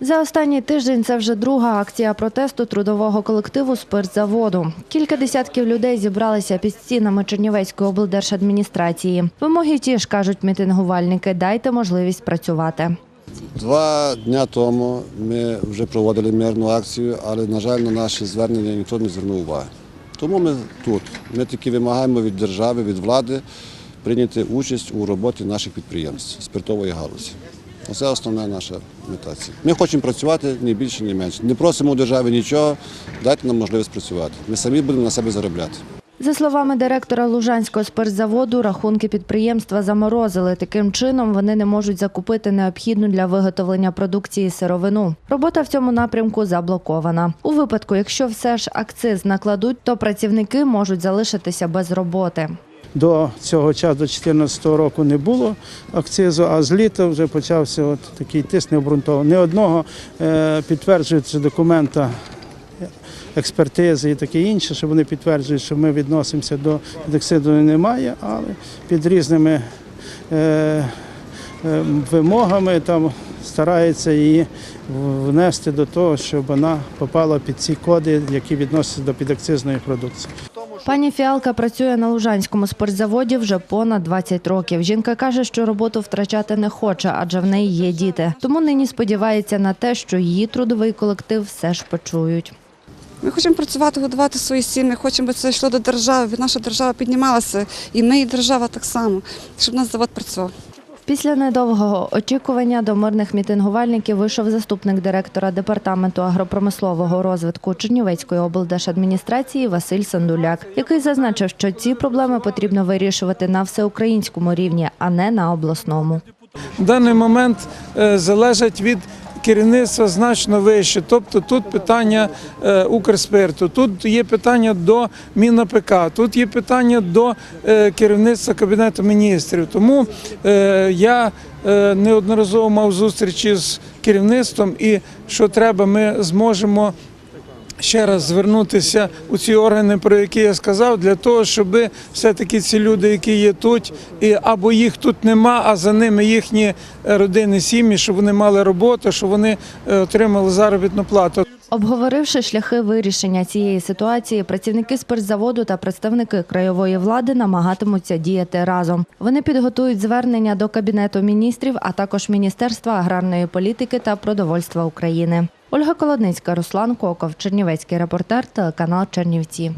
За останній тиждень це вже друга акція протесту трудового колективу спиртзаводу. Кілька десятків людей зібралися під стінами Чернівецької облдержадміністрації. Вимоги ті ж кажуть мітингувальники, дайте можливість працювати. Два дня тому ми вже проводили мирну акцію, але, на жаль, на наші звернення ніхто не звернув уваги. Тому ми тут. Ми таки вимагаємо від держави, від влади прийняти участь у роботі наших підприємств спиртової галузі. Це основна наша мета. Ми хочемо працювати ні більше, ні менше. Не просимо у держави нічого, дайте нам можливість працювати. Ми самі будемо на себе заробляти. За словами директора Лужанського спиртзаводу, рахунки підприємства заморозили. Таким чином вони не можуть закупити необхідну для виготовлення продукції сировину. Робота в цьому напрямку заблокована. У випадку, якщо все ж акциз накладуть, то працівники можуть залишитися без роботи. До цього часу, до 2014 року, не було акцизу, а з літа вже почався от такий тиск необґрунтований. Не одного е, підтверджується документа експертизи і таке інше, що вони підтверджують, що ми відносимося до акцизу немає, але під різними е, е, вимогами там стараються її внести до того, щоб вона попала під ці коди, які відносяться до підакцизної продукції. Пані Фіалка працює на Лужанському спортзаводі вже понад 20 років. Жінка каже, що роботу втрачати не хоче, адже в неї є діти. Тому нині сподівається на те, що її трудовий колектив все ж почують. Ми хочемо працювати, годувати свої сім'ї, хочемо, щоб це йшло до держави, наша держава піднімалася, і ми, і держава так само, щоб наш завод працював. Після недовгого очікування до мирних мітингувальників вийшов заступник директора департаменту агропромислового розвитку Чернівецької облдержадміністрації Василь Сандуляк, який зазначив, що ці проблеми потрібно вирішувати на всеукраїнському рівні, а не на обласному. в даний момент залежить від керівництва значно вище. Тобто тут питання е, Укрспирту, тут є питання до МінАПК, тут є питання до е, керівництва Кабінету міністрів. Тому е, я неодноразово мав зустрічі з керівництвом і що треба, ми зможемо ще раз звернутися у ці органи, про які я сказав, для того, щоб все-таки ці люди, які є тут, і або їх тут нема, а за ними їхні е, родини, сім'ї, щоб вони мали роботу, щоб вони е, отримали заробітну плату. Обговоривши шляхи вирішення цієї ситуації, працівники спиртзаводу та представники краєвої влади намагатимуться діяти разом. Вони підготують звернення до Кабінету міністрів, а також Міністерства аграрної політики та продовольства України. Ольга Колодницька, Руслан Коков, Чернівецький репортер, телеканал Чернівці.